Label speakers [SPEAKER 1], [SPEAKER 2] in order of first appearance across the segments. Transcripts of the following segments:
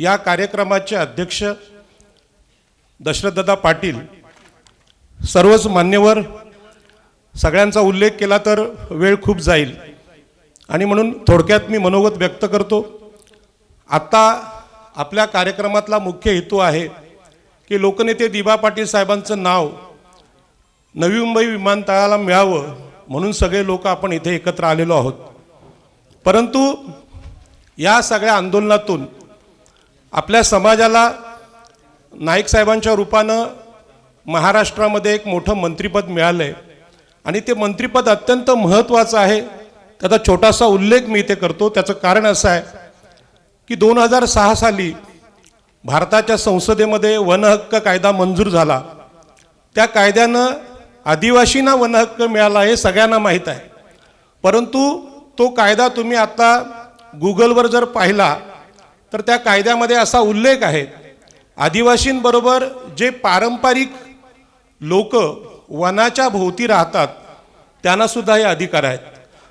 [SPEAKER 1] या कार्यक्रमाचे अध्यक्ष दशरथदादा पाटील सर्वच मान्यवर सगळ्यांचा उल्लेख केला तर वेळ खूप जाईल. आणि म्हणून थोडक्यात मी मनोगत व्यक्त करतो आत्ता आपल्या कार्यक्रमातला मुख्य हेतू आहे की लोकनेते दिबा पाटील साहेबांचं नाव नवी मुंबई विमानतळाला मिळावं म्हणून सगळे लोक आपण इथे एकत्र आलेलो आहोत. परंतु या सगळ्या आंदोलनातून आपल्या समाजाला नाईक साहेबांच्या रूपानं महाराष्ट्रामध्ये एक मोठं मंत्रिपद मिळालं आहे आणि ते मंत्रिपद अत्यंत महत्त्वाचं आहे. त्याचा छोटासा उल्लेख मी इथे करतो. त्याचं कारण असं आहे की दोन हजार सहा साली भारताच्या संसदेमध्ये वनहक्क कायदा मंजूर झाला. त्या कायद्यानं आदिवासींना वनहक्क मिळाला हे सगळ्यांना माहीत आहे. परंतु तो कायदा तुम्ही आता गुगलवर जर पाहिला तर त्या कायद्यामध्ये असा उल्लेख आहे. आदिवासींबरोबर जे पारंपरिक लोक वनाच्या भोवती राहतात त्यांनासुद्धा हे अधिकार आहेत.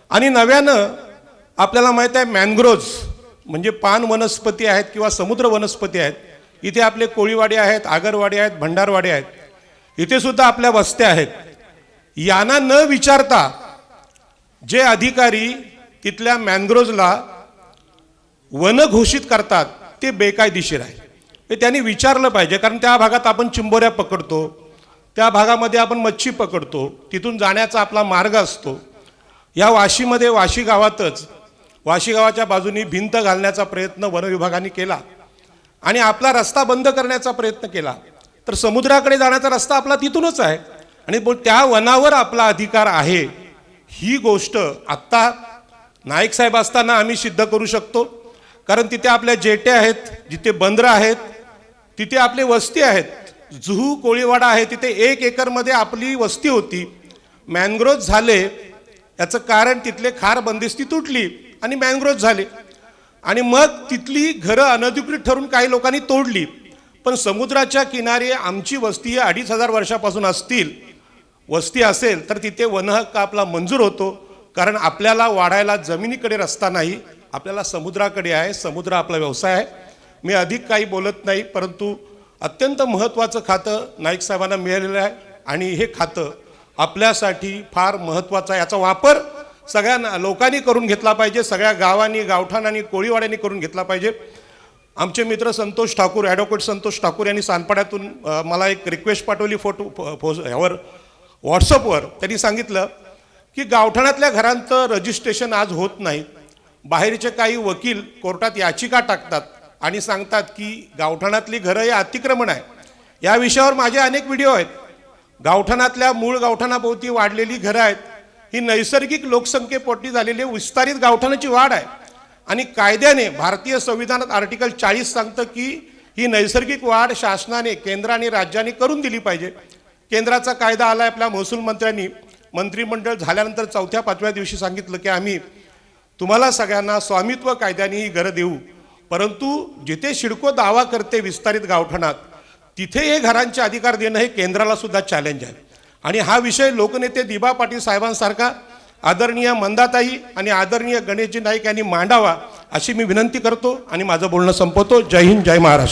[SPEAKER 1] आणि नव्यानं आपल्याला माहीत आहे मॅनग्रोव्ज म्हणजे पान वनस्पती आहेत किंवा समुद्र वनस्पती आहेत. इथे आपले कोळीवाडे आहेत आगरवाडे आहेत भंडारवाडे आहेत. इथेसुद्धा आपल्या वस्त्या आहेत. यांना न विचारता जे अधिकारी तिथल्या मॅनग्रोव्जला वन घोषित करतात ते बेकायदेशीर आहे. हे त्यांनी विचारलं पाहिजे कारण त्या भागात आपण चिंबोऱ्या पकडतो त्या भागामध्ये आपण मच्छी पकडतो तिथून जाण्याचा आपला मार्ग असतो. या वाशीमध्ये वाशी गावातच वाशी गावाच्या बाजूनी भिंत घालण्याचा प्रयत्न वनविभागाने केला. आणि आपला रस्ता बंद करण्याचा प्रयत्न केला. तर समुद्राकडे जाण्याचा रस्ता आपला तिथूनच आहे. आणि त्या वनावर आपला अधिकार आहे. ही गोष्ट आत्ता नाईक साहेब असताना आम्ही सिद्ध करू शकतो. कारण तिथे आपल्या जेटे आहेत जिथे बंदरं आहेत तिथे आपली वस्ती आहेत. जुहू कोळीवाडा आहे तिथे एक एकरमध्ये आपली वस्ती होती. मॅनग्रोव्ह झाले याचं कारण तिथले खार बंदिस्ती तुटली आणि मॅनग्रोव्ह झाले. आणि मग तिथली घरं अनधिकृत ठरून काही लोकांनी तोडली. पण समुद्राच्या किनारी आमची वस्ती अडीच हजार वर्षापासून असतील. वस्ती असेल तर तिथे वनहक्क आपला मंजूर होतो. कारण आपल्याला वाढायला जमिनीकडे रस्ता नाही. आपल्याला समुद्राकडे आहे समुद्र आपला व्यवसाय आहे. मी अधिक काही बोलत नाही परंतु अत्यंत महत्त्वाचं खातं नाईक साहेबांना मिळालेलं आहे आणि हे खातं आपल्यासाठी फार महत्त्वाचं आहे. याचा वापर सगळ्या लोकांनी करून घेतला पाहिजे सगळ्या गावांनी गावठाणांनी कोळीवाड्यांनी करून घेतला पाहिजे. आमचे मित्र संतोष ठाकूर ॲडव्होकेट संतोष ठाकूर यांनी सानपाड्यातून मला एक रिक्वेस्ट पाठवली फोटो फो फो- ह्यावर व्हॉट्सअपवर त्यांनी सांगितलं की गावठाणातल्या घरांचं रजिस्ट्रेशन आज होत नाही. बाहेरचे काही वकील कोर्टात याचिका टाकतात आणि सांगतात की गावठाणातली घरं हे अतिक्रमण आहे. या विषयावर माझे अनेक व्हिडिओ आहेत. गावठाणातल्या मूळ गावठाणाभोवती वाढलेली घरं आहेत. ही नैसर्गिक लोकसंख्येपोटी झालेली विस्तारित गावठाणाची वाढ आहे. आणि कायद्याने भारतीय संविधानात आर्टिकल चाळीस सांगतं की ही नैसर्गिक वाढ शासनाने केंद्र आणि करून दिली पाहिजे. केंद्राचा कायदा आला आपल्या महसूल मंत्र्यांनी. मंत्रिमंडळ झाल्यानंतर चौथ्या पाचव्या दिवशी सांगितलं की आम्ही तुम्हाला सगळ्यांना स्वामित्व कायद्याने ही घरं देऊ. परंतु जिथे शिडको दावा करते विस्तारित गावठाणात तिथे हे घरांचे अधिकार देणं हे केंद्राला सुद्धा चॅलेंज आहे. आणि हा विषय लोकनेते दिबा पाटील साहेबांसारखा आदरणीय मंदाताई आणि आदरणीय गणेशजी नाईक यांनी मांडावा अशी मी विनंती करतो आणि माझं बोलणं संपवतो. जय हिंद जय महाराष्ट्र.